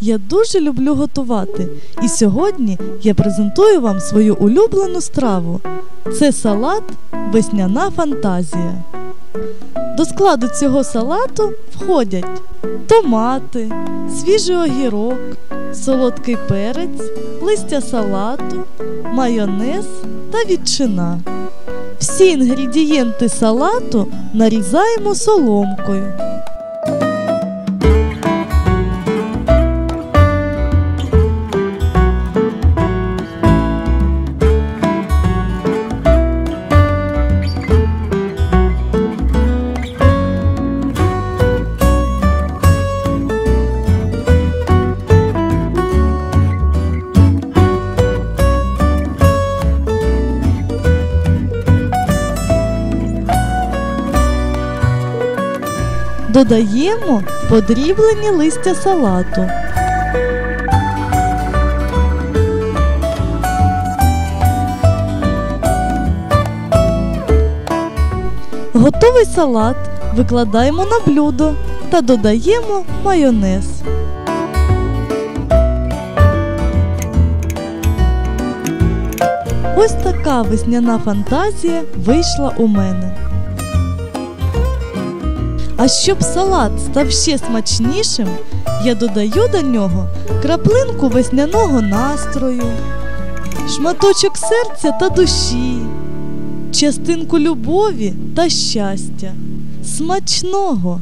Я дуже люблю готувати, і сьогодні я презентую вам свою улюблену страву. Це салат Весняна фантазія. До складу цього салату входять томати, свіжий огірок, солодкий перець, листя салату, майонез та ветчина. Всі інгредієнти салату нарізаємо соломкою. Додаємо подріблені листя салату. Готовий салат викладаємо на блюдо та додаємо майонез. Ось така весняна фантазія вийшла у мене. А щоб салат став ще смачнішим, я додаю до нього краплинку весняного настрою, шматочок серця та душі, частинку любові та щастя. Смачного!